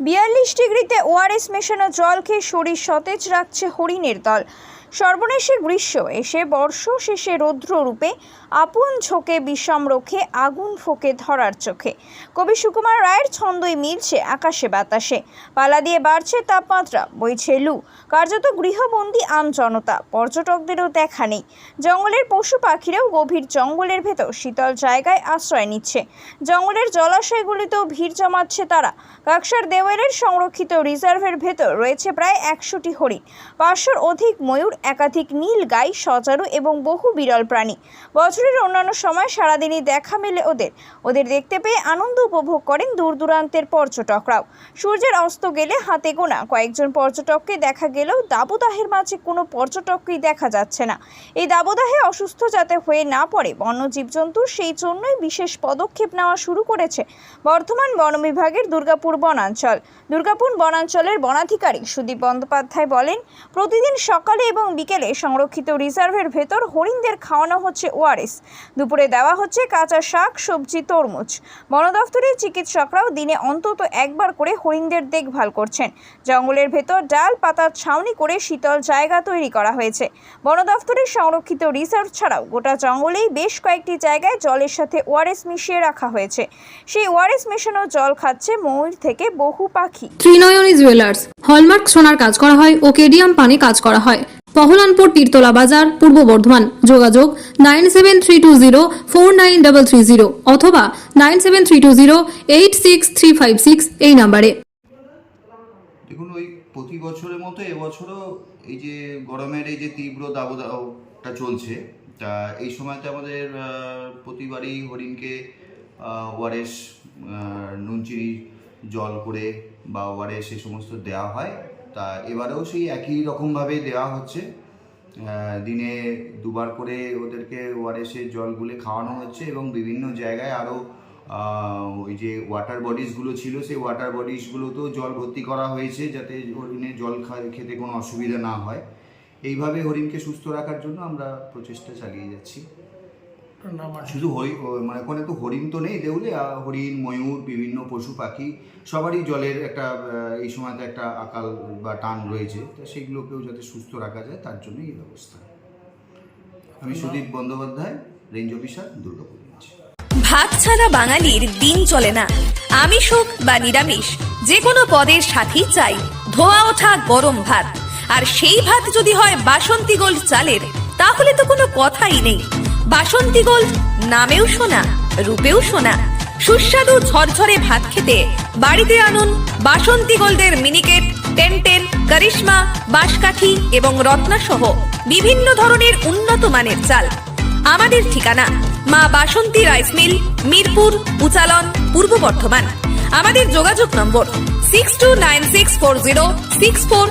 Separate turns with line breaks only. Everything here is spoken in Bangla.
বিয়াল্লিশ ডিগ্রিতে ওআরএস মেশানো জল খেয়ে শরীর সতেজ রাখছে হরিণের দল। সর্বনেশের গ্রীষ্ম এসে বর্ষ শেষে রৌদ্র রূপে আপন ঝোঁকে বিষম রোখে আগুন ফোকে ধরার চোখে। কবি সুকুমার রায়ের ছন্দই মিলছে আকাশে বাতাসে। পালা দিয়ে বাড়ছে তাপমাত্রা, বইছে লু। কার্যত গৃহবন্দী আম জনতা, পর্যটকদেরও দেখা নেই। জঙ্গলের পশু পাখিরাও গভীর জঙ্গলের ভেতর শীতল জায়গায় আশ্রয় নিচ্ছে। জঙ্গলের জলাশয়গুলিতেও ভিড় জমাচ্ছে তারা। কাকসার দেওয়ালের সংরক্ষিত রিজার্ভের ভেতর রয়েছে প্রায় একশোটি হরিণ। পাঁচশোর অধিক ময়ূর একাধিক নীল গাই, সজারু এবং বহু বিরল প্রাণী। বছরের অন্যান্য সময় সারাদিনই দেখা মেলে ওদের। ওদের দেখতে পেয়ে আনন্দ উপভোগ করেন দূর দূরান্তের পর্যটকরাও। সূর্যের অস্ত গেলে হাতে গোনা। কয়েকজন পর্যটককে দেখা গেলেও দাবদাহের মাঝে কোনো পর্যটককেই দেখা যাচ্ছে না। এই দাবদাহে অসুস্থ যাতে হয়ে না পড়ে, বন্য জীবজন্তুর সেই জন্যই বিশেষ পদক্ষেপ নেওয়া শুরু করেছে বর্ধমান বন বিভাগের দুর্গাপুর বনাঞ্চল। দুর্গাপুর বনাঞ্চলের বনাধিকারী সুদীপ বন্দ্যোপাধ্যায় বলেন, প্রতিদিন সকালে এবং বিকেলে সংরক্ষিত রিজার্ভের ভেতর হরিণদের খাওয়ানো হচ্ছে ওআরএস দুপুরে দেওয়া হচ্ছে কাঁচা শাক, সবজি, তরমুজ। বন দফতরের চিকিৎসকরাও দিনে অন্তত একবার করে হরিণদের দেখভাল করছেন। জঙ্গলের ভেতর ডাল পাতার ছাউনি করে শীতল জায়গা তৈরি করা হয়েছে। বন দফতরের সংরক্ষিত রিজার্ভ ছাড়াও গোটা জঙ্গলেই বেশ কয়েকটি জায়গায় জলের সাথে ওআরএস মিশিয়ে রাখা হয়েছে। সেই ওআরএস মেশানো জল খাচ্ছে ময়ূর থেকে বহু পাখি।
ত্রিনয়নী জুয়েলার্স। হলমার্ক সোনার কাজ করা হয় ও কেডিয়াম পানি কাজ করা হয়। পহলানপুর তীরতলা বাজার, পূর্ব বর্ধমান। যোগাযোগ nine seven three two zero, four nine double three zero অথবা nine seven three two zero, eight six three five six এই নাম্বারে।
দেখুন, ওই প্রতি বছরের মতো এবছরও এই যে গরমের এই যে তীব্র দাবদাহটা চলছে, তা এই সময়তে আমাদের প্রতিবারই হরিণকে ওয়ারেস নুনচিনি জল করে বা ওয়ারেস এই সমস্ত দেওয়া হয়। তা এবারেও সেই একই রকমভাবে দেওয়া হচ্ছে। দিনে দুবার করে ওদেরকে ওয়ারেসের জল গুলে খাওয়ানো হচ্ছে এবং বিভিন্ন জায়গায় আরও ওই যে ওয়াটার বডিসগুলো ছিল, সেই ওয়াটার বডিসগুলোতেও জল ভর্তি করা হয়েছে যাতে হরিণের জল খেতে কোনো অসুবিধা না হয়। এইভাবে হরিণকে সুস্থ রাখার জন্য আমরা প্রচেষ্টা চালিয়ে যাচ্ছি। শুধু হরি মানে ওখানে তো হরিণ তো নেই দেউলে হরিণ ময়ূর বিভিন্ন পশু পাখি সবারই জলের একটা এই সময়তে একটা আকাল বা টান রয়েছে। তো সেগুলোকেও যাতে সুস্থ রাখা যায় তার জন্য এই ব্যবস্থা। আমি সুদীপ বন্দ্যোপাধ্যায় রেঞ্জ অফিসার দুর্গাপুর
ভাত ছাড়া বাঙালির দিন চলে না। আমিষ হোক বা নিরামিষ যে কোনো পদের সাথেই চাই। ধোয়া ওঠা গরম ভাত। আর সেই ভাত যদি হয় বাসন্তী গোল্ড চালের তাহলে তো কোনো কথাই নেই। বাসন্তী গোল্ড নামেও শোনা, রূপেও শোনা। সুস্বাদু ঝরঝরে ভাত খেতে বাড়িতে আনুন বাসন্তী গোল্ডের মিনিকেট, টেনটেন, করিশ্মা, বাঁশকাঠি এবং রত্না সহ বিভিন্ন ধরনের উন্নত মানের চাল। আমাদের ঠিকানা, মা বাসন্তী রাইস মিল, মিরপুর, উচালন, পূর্ব বর্ধমান। আমাদের যোগাযোগ number six two nine six four zero six four